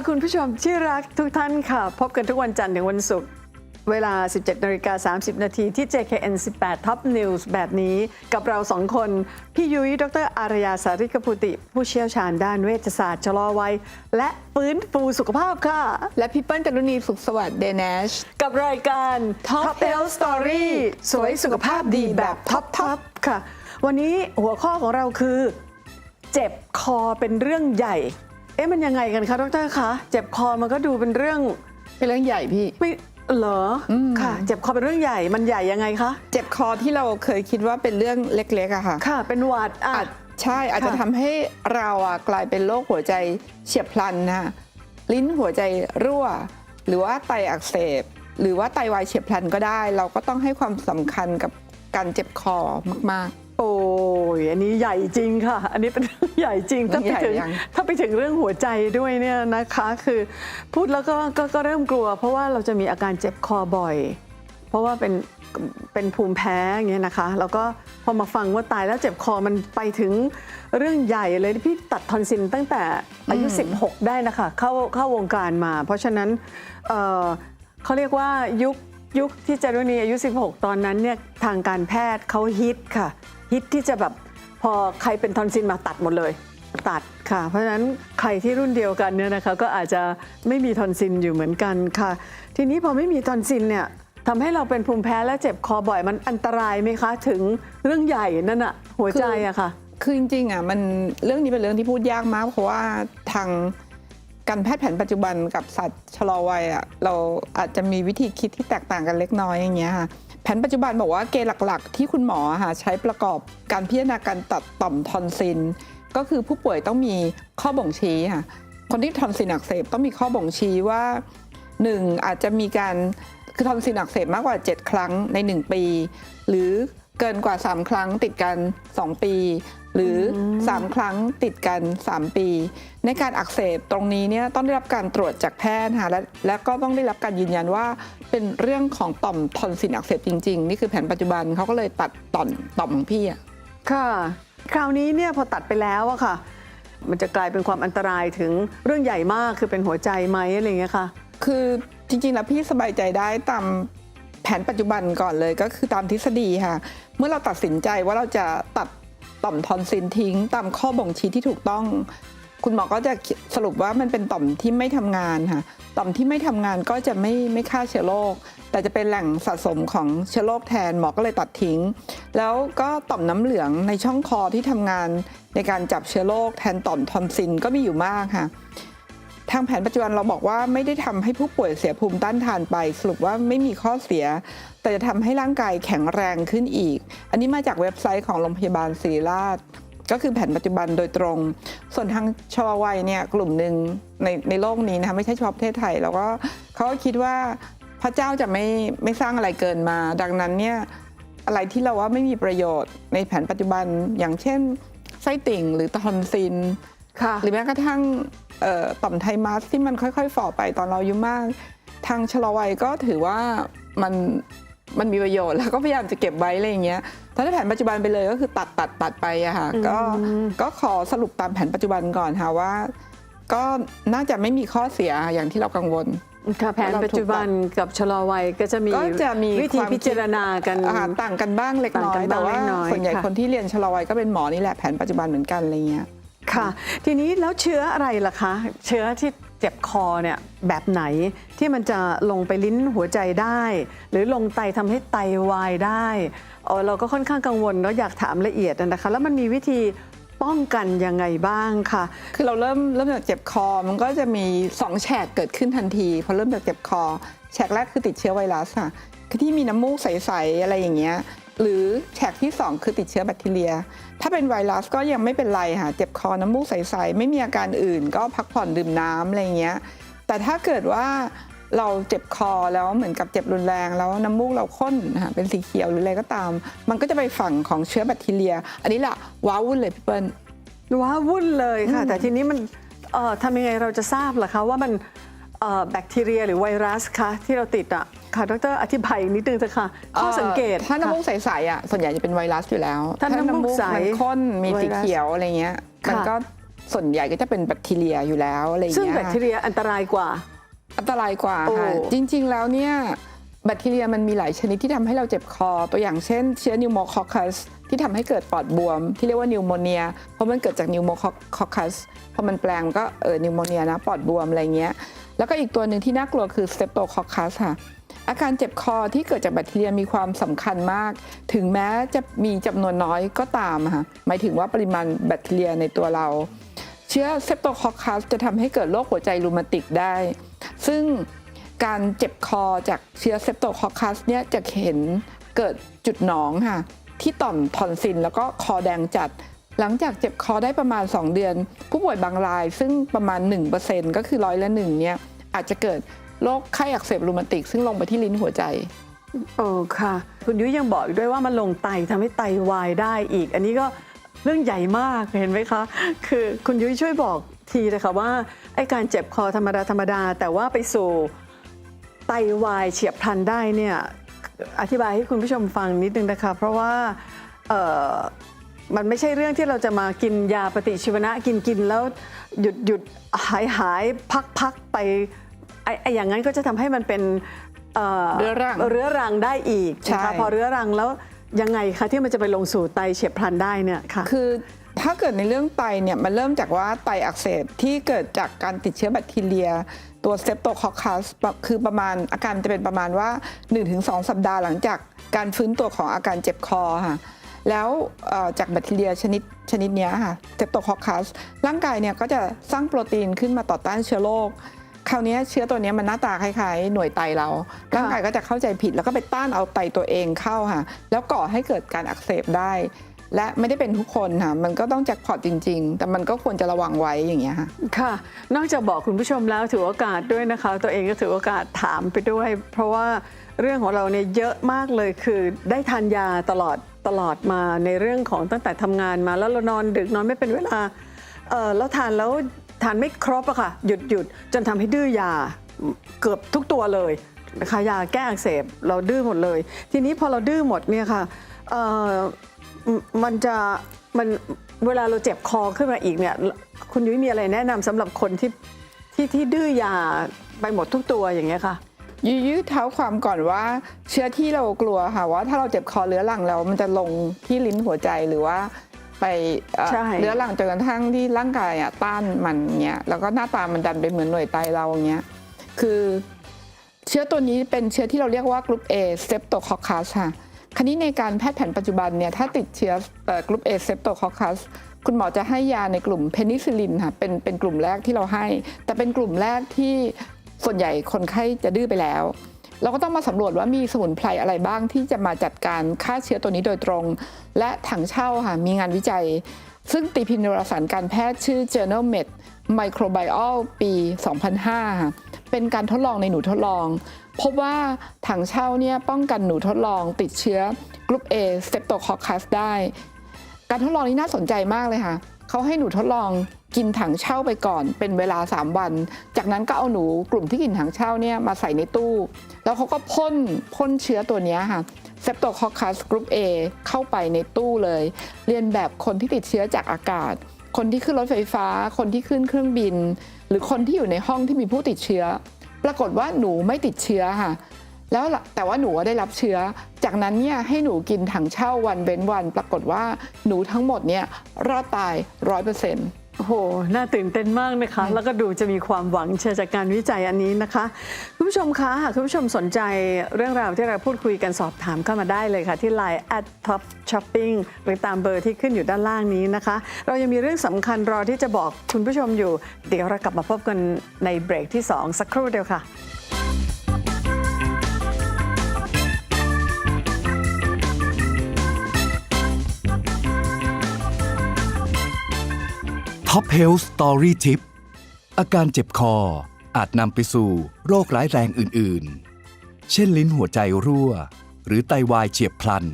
สวัสดีค่ะคุณผู้ชมที่รักทุกท่านค่ะ พบกันทุกวันจันทร์ถึงวันศุกร์เวลา 17นาฬิกา30 นาทีที่ JKN 18 Top News แบบนี้กับเราสองคน พี่ยุ้ย ดรอารยาสาริกพุติ ผู้เชี่ยวชาญด้านเวชศาสตร์ชะลอวัย และฟื้นฟูสุขภาพค่ะ และพี่เปิ้ลจารุณีสุขสวัสดิ์เดนชกับรายการ Top Top Health Health Story สวยสุขภาพดีแบบท็อปทค่ะ วันนี้หัวข้อของเราคือ เจ็บคอเป็นเรื่องใหญ่ เอ๊ะมันยังไงกันคะดรคะเจ็บคอมันก็ดูเป็นเรื่องเป็นเรื่องใหญ่พี่ ไม่เหรออค่ะ เจ็บคอเป็นเรื่องใหญ่มันใหญ่ยังไงคะเจ็บคอที่เราเคยคิดว่าเป็นเรื่องเล็กๆอะค่ะ ค่ะ เป็นหวัดอะ อาจใช่อาจจะค่ะ ทำให้เราอะกลายเป็นโรคหัวใจเฉียบพลันนะคะลิ้นหัวใจรั่ว หรือว่าไตอักเสบ หรือว่าไตวายเฉียบพลันก็ได้ เราก็ต้องให้ความสำคัญกับการเจ็บคอมาก โอ้ยอันนี้ใหญ่จริงค่ะ อันนี้เป็นเรื่องใหญ่จริงถ้าไปถึงใหญ่ยังถ้าไปถึงเรื่องหัวใจด้วยเนี่ยนะคะ คือพูดแล้วก็ก็ก็เริ่มกลัว เพราะว่าเราจะมีอาการเจ็บคอบ่อย เพราะว่าเป็นเป็นภูมิแพ้อย่างเงี้ยนะคะ แล้วก็พอมาฟังว่าตายแล้วเจ็บคอมันไปถึงเรื่องใหญ่เลยพี่ตัดทอนซิลตั้งแต่อายุ 16 ได้นะคะเข้าเข้าวงการมา เพราะฉะนั้นเอ่อเขาเรียกว่ายุคยุคที่จารุณีอายุ 16 ตอนนั้นเนี่ยทางการแพทย์เขาฮิตค่ะ ฮิตที่จะแบบพอใครเป็นทอนซิลมาตัดหมดเลยตัดค่ะ เพราะฉะนั้นใครที่รุ่นเดียวกันเนี่ยนะคะก็อาจจะไม่มีทอนซิลอยู่เหมือนกันค่ะ ทีนี้พอไม่มีทอนซิลเนี่ยทำให้เราเป็นภูมิแพ้และเจ็บคอบ่อยมันอันตรายไหมคะ ถึงเรื่องใหญ่นั่นอะหัวใจอะค่ะๆคือจริงๆอะมันเรื่องนี้เป็นเรื่องที่พูดยากมาก เพราะว่าทางการแพทย์แผนปัจจุบันกับสัตว์ชะลอวัยอะเราอาจจะมีวิธีคิดที่แตกต่างกันเล็กน้อยอย่างเงี้ยค่ะ แผนปัจจุบันบอกว่าเกณฑ์หลักๆ ที่คุณหมอค่ะใช้ประกอบการพิจารณาการตัดต่อมทอนซิลก็คือผู้ป่วยต้องมีข้อบ่งชี้ค่ะคนที่ทอนซิลอักเสบต้องมีข้อบ่งชี้ว่าหนึ่งอาจจะมีการคือทอนซิลอักเสบมากกว่า 7 ครั้งใน 1 ปี หรือเกินกว่า 3 ครั้งติดกัน 2 ปี หรืออ3 ครั้งติดกัน 3 ปี ในการอักเสบตรงนี้เนี่ยต้องได้รับการตรวจจากแพทย์ค่ะและและก็ต้องได้รับการยืนยันว่า เป็นเรื่องของต่อมทอนซิลอักเสบจริง ๆ นี่คือแผนปัจจุบันเขาก็เลยตัดต่อมต่อมของพี่อะค่ะ คราวนี้เนี่ยพอตัดไปแล้วอะค่ะ มันจะกลายเป็นความอันตรายถึงเรื่องใหญ่มากคือเป็นหัวใจไหมอะไรอย่างเงี้ยค่ะ คือจริงๆแล้วพี่สบายใจได้ตามแผนปัจจุบันก่อนเลยก็คือตามทฤษฎีค่ะ เมื่อเราตัดสินใจว่าเราจะตัด ต่อมทอนซิลทิ้ง ตามข้อบ่งชี้ที่ถูกต้อง คุณหมอก็จะสรุปว่ามันเป็นต่อมที่ไม่ทำงานค่ะต่อมที่ไม่ทำงานก็จะไม่ไม่ฆ่าเชื้อโรคแต่จะเป็นแหล่งสะสมของเชื้อโรคแทนหมอก็เลยตัดทิ้ง แล้วก็ต่อมน้ำเหลืองในช่องคอที่ทำงานในการจับเชื้อโรคแทนต่อมทอนซิลก็มีอยู่มากค่ะ ทางแผนปัจจุบันเราบอกว่าไม่ได้ทำให้ผู้ป่วยเสียภูมิต้านทานไป สรุปว่าไม่มีข้อเสีย แต่จะทำให้ร่างกายแข็งแรงขึ้นอีก อันนี้มาจากเว็บไซต์ของโรงพยาบาลศรีราช ก็คือแผนปัจจุบันโดยตรง ส่วนทางชาววัยเนี่ยกลุ่มหนึ่งในในโลกนี้นะคะไม่ใช่เฉพาะประเทศไทย แล้วก็เขาก็คิดว่าพระเจ้าจะไม่ไม่สร้างอะไรเกินมา ดังนั้นเนี่ยอะไรที่เราว่าไม่มีประโยชน์ในแผนปัจจุบันอย่างเช่นไส้ติ่งหรือทอนซิลค่ะหรือแม้กระทั่งเอ่อ ต่อมไทมัสที่มันค่อยๆฝ่อไปตอนเราอายุมาก ทางชะลอวัยก็ถือว่ามันมันมีประโยชน์แล้วก็พยายามจะเก็บไว้อะไรอย่างเงี้ยถ้าในแผนปัจจุบันไปเลยก็คือตัดตัดตัดไปอะค่ะก็ก็ขอสรุปตามแผนปัจจุบันก่อนค่ะว่า ก็น่าจะไม่มีข้อเสียอย่างที่เรากังวลค่ะแผนปัจจุบันกับชะลอวัยก็จะมีก็จะมีวิธีความคิดพิจารณากันอาหารต่างกันบ้างเล็กน้อต่างกัยนแต่บ้างว่าเล็กน้อยส่วนใหญ่ค่ะคนที่เรียนชะลอวัยก็เป็นหมอนี่แหละแผนปัจจุบันเหมือนกันอะไรเงี้ย ค่ะ ทีนี้แล้วเชื้ออะไรล่ะคะ เชื้อที่เจ็บคอเนี่ยแบบไหนที่มันจะลงไปลิ้นหัวใจได้ หรือลงไตทำให้ไตวายได้เออเราก็ค่อนข้างกังวลแล้วอยากถามละเอียดนะคะ แล้วมันมีวิธีป้องกันยังไงบ้างค่ะคือเราเริ่มเริ่มจากเจ็บคอ มันก็จะมี2แฉกเกิดขึ้นทันทีพอเริ่มจากเจ็บคอแฉกแรกคือติดเชื้อไวรัสค่ะคือที่มีน้ำมูกใสๆอะไรอย่างเงี้ย หรือแฉกที่ 2 คือติดเชื้อแบคทีเรีย ถ้าเป็นไวรัสก็ยังไม่เป็นไรค่ะเจ็บคอน้ำมูกใสๆ ไม่มีอาการอื่น ก็พักผ่อนดื่มน้ำอะไรอย่างเงี้ย แต่ถ้าเกิดว่าเราเจ็บคอแล้วเหมือนกับเจ็บรุนแรง แล้วน้ำมูกเราข้นนะคะเป็นสีเขียวหรืออะไรก็ตาม มันก็จะไปฝั่งของเชื้อแบคทีเรีย อันนี้แหละว้าวุ่นเลยพี่เปิ้ลว้าวุ่นเลยค่ะ แต่ทีนี้มันเอ่อทำยังไงเราจะทราบล่ะคะว่ามันเอ่อ แบคทีเรียหรือไวรัสคะที่เราติดอะค่ะดรอธิบายอีกนิดนึงเถอะค่ะข้อสังเกตอ่อถ้าน้ำมูกค่ะใสๆอะส่วนใหญ่จะเป็นไวรัสอยู่แล้วถ้าน้ำมูกใสมันข้นมีสีไวรัสเขียวอะไรเงี้ยค่ะมันก็ส่วนใหญ่ก็จะเป็นแบคทีเรียอยู่แล้วอะไรอย่างซึ่งเงี้ยแบคทีเรียอันตรายกว่า อันตรายกว่าโอ้ค่ะจริง ๆ แล้วเนี่ยแบคทีเรียมันมีหลายชนิดที่ทำให้เราเจ็บคอ ตัวอย่างเช่นเชื้อนิวโมคอคัสที่ทำให้เกิดปอดบวม ที่เรียกว่านิวโมเนีย เพราะมันเกิดจากนิวโมคอคัสพอมันแปลงก็เออนิวโมเนียนะปอดบวมอะไรเงี้ย แล้วก็อีกตัวหนึ่งที่น่ากลัวคือสเตปโตคอคัสค่ะ อาการเจ็บคอที่เกิดจากแบคทีเรียมีความสำคัญมาก ถึงแม้จะมีจำนวนน้อยก็ตามค่ะ หมายถึงว่าปริมาณแบคทีเรียในตัวเรา เชื้อเซปโตคอคัสจะทำให้เกิดโรคหัวใจรูมาติกได้ ซึ่งการเจ็บคอจากเชื้อเซปโตคอคัสเนี่ยจะเห็นเกิดจุดหนองค่ะที่ต่อมทอนซิลแล้วก็คอแดงจัด หลังจากเจ็บคอได้ประมาณ 2 เดือน ผู้ป่วยบางรายซึ่งประมาณ 1%ก็คือร้อยละหนึ่งเนี่ย อาจจะเกิดโรคไข้อักเสบรูมาติก ซึ่งลงไปที่ลิ้นหัวใจโอ้ค่ะ คุณยุ้ยยังบอกอีกด้วยว่ามันลงไตทำให้ไตวายได้อีก อันนี้ก็เรื่องใหญ่มากเห็นไหมคะ คือคุณยุ้ยช่วยบอกทีเลยค่ะว่าไอ้การเจ็บคอธรรมดาธรรมดา แต่ว่าไปสู่ไตวายเฉียบพลันได้เนี่ยอธิบายให้คุณผู้ชมฟังนิดนึงนะคะ เพราะว่า มันไม่ใช่เรื่องที่เราจะมากินยาปฏิชีวนะกินกินแล้วหยุดหยุดหายหายพักพักไปไอ้ไอ้อย่างนั้นก็จะทำให้มันเป็นเรื้อรังเรื้อรังได้อีกใช่นะคะพอเรื้อรังแล้วยังไงคะที่มันจะไปลงสู่ไตเฉียบพลันได้เนี่ยค่ะคือถ้าเกิดในเรื่องไตเนี่ยมันเริ่มจากว่าไตอักเสบที่เกิดจากการติดเชื้อแบคทีเรีย ตัวเซปโตคอคัสคือประมาณอาการจะเป็นประมาณว่า 1-2 สัปดาห์หลังจากการฟื้นตัวของอาการเจ็บคอค่ะ แล้วจากแบคทีเรียชนิดชนิดนี้ค่ะเซปโตคอคัสร่างกายเนี่ยก็จะสร้างโปรตีนขึ้นมาต่อต้านเชื้อโรคคราวนี้เชื้อตัวนี้มันหน้าตาคล้ายๆ หน่วยไตเรา ร่างกายก็จะเข้าใจผิดแล้วก็ไปต้านเอาไตตัวเองเข้าค่ะแล้วก่อให้เกิดการอักเสบได้ และไม่ได้เป็นทุกคนค่ะมันก็ต้องแจ็คพอตจริง ๆ แต่มันก็ควรจะระวังไว้อย่างเงี้ยค่ะค่ะ นอกจากบอกคุณผู้ชมแล้วถือโอกาสด้วยนะคะ ตัวเองก็ถือโอกาสถามไปด้วย เพราะว่าเรื่องของเราเนี่ยเยอะมากเลยคือได้ทานยาตลอด ตลอดมาในเรื่องของตั้งแต่ทำงานมาแล้วเรานอนดึกนอนไม่เป็นเวลาเออแล้วทานแล้วทานไม่ครบอะค่ะหยุดหยุดจนทำให้ดื้อยาเกือบทุกตัวเลยนะคะยาแก้อักเสบเราดื้อหมดเลย ทีนี้พอเราดื้อหมดเนี่ยค่ะเออมมันจะมันเวลาเราเจ็บคอขึ้นมาอีกเนี่ยคุณยุ้ยมีอะไรแนะนำสำหรับคนที่ที่ที่ดื้อยาไปหมดทุกตัวอย่างเงี้ยค่ะ ยืยืดเท้าความก่อนว่าเชื้อที่เรากลัวค่ะว่าถ้าเราเจ็บคอเรื้อรังแล้วมันจะลงที่ลิ้นหัวใจหรือว่าไปเอ่อใช่เรื้อรังจนกระทั่งที่ร่างกายอะต้านมันเงี้ยแล้วก็หน้าตามันดันไปเหมือนหน่วยไตเราเงี้ยคือเชื้อตัวนี้เป็นเชื้อที่เราเรียกว่ากรุ๊ป A Streptococcus ค่ะคราวนี้ในการแพทย์แผนปัจจุบันเนี่ยถ้าติดเชื้อกรุ๊ป A Streptococcus คุณหมอจะให้ยาในกลุ่มเพนิซิลินค่ะเป็นเป็นกลุ่มแรกที่เราให้ แต่เป็นกลุ่มแรกที่ ส่วนใหญ่คนไข้จะดื้อไปแล้ว เราก็ต้องมาสำรวจว่ามีสมุนไพรอะไรบ้างที่จะมาจัดการฆ่าเชื้อตัวนี้โดยตรง และถังเช่าค่ะมีงานวิจัย ซึ่งตีพิมพ์ในวารสารการแพทย์ชื่อ Journal Med Microbial ปี 2005ค่ะเป็นการทดลองในหนูทดลอง พบว่าถังเช่าเนี่ยป้องกันหนูทดลองติดเชื้อกรุ๊ป A Streptococcus ได้ การทดลองนี้น่าสนใจมากเลยค่ะเขาให้หนูทดลอง กินถังเช่าไปก่อนเป็นเวลา 3 วัน จากนั้นก็เอาหนูกลุ่มที่กินถังเช่าเนี่ยมาใส่ในตู้ แล้วเขาก็พ่นพ่นเชื้อตัวนี้ค่ะ Streptococcus Group A เข้าไปในตู้เลย เรียนแบบคนที่ติดเชื้อจากอากาศ คนที่ขึ้นรถไฟฟ้า คนที่ขึ้นเครื่องบิน หรือคนที่อยู่ในห้องที่มีผู้ติดเชื้อ ปรากฏว่าหนูไม่ติดเชื้อค่ะแล้วแต่ว่าหนูได้รับเชื้อ จากนั้นเนี่ยให้หนูกินถังเช่าวันเว้นวัน ปรากฏว่าหนูทั้งหมดเนี่ยรอดตายร้อยเปอร์เซ็นต์ โอ้โห น่าตื่นเต้นมากนะคะ แล้วก็ดูจะมีความหวังเชื่อจากการวิจัยอันนี้นะคะ คุณผู้ชมคะหากคุณผู้ชมสนใจเรื่องราวที่เราพูดคุยกันสอบถามเข้ามาได้เลยค่ะ ที่ Line at top shopping หรือตามเบอร์ที่ขึ้นอยู่ด้านล่างนี้นะคะ เรายังมีเรื่องสำคัญรอที่จะบอกคุณผู้ชมอยู่ เดี๋ยวเรากลับมาพบกันในเบรกที่ 2 สักครู่เดียวค่ะ ท็อปเฮลส์สตอรี่ทิปอาการเจ็บคออาจนำไปสู่โรคร้ายแรงอื่น ๆ เช่นลิ้นหัวใจรั่ว หรือไตวายเฉียบพลัน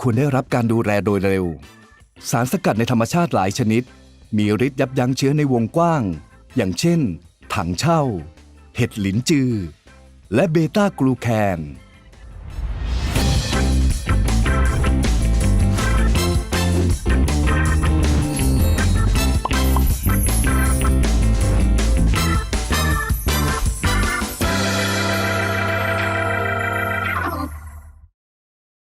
ควรได้รับการดูแลโดยเร็ว สารสกัดในธรรมชาติหลายชนิด มีฤทธิ์ยับยั้งเชื้อในวงกว้าง อย่างเช่น ถังเช่า เห็ดหลินจือ และเบต้ากลูแคน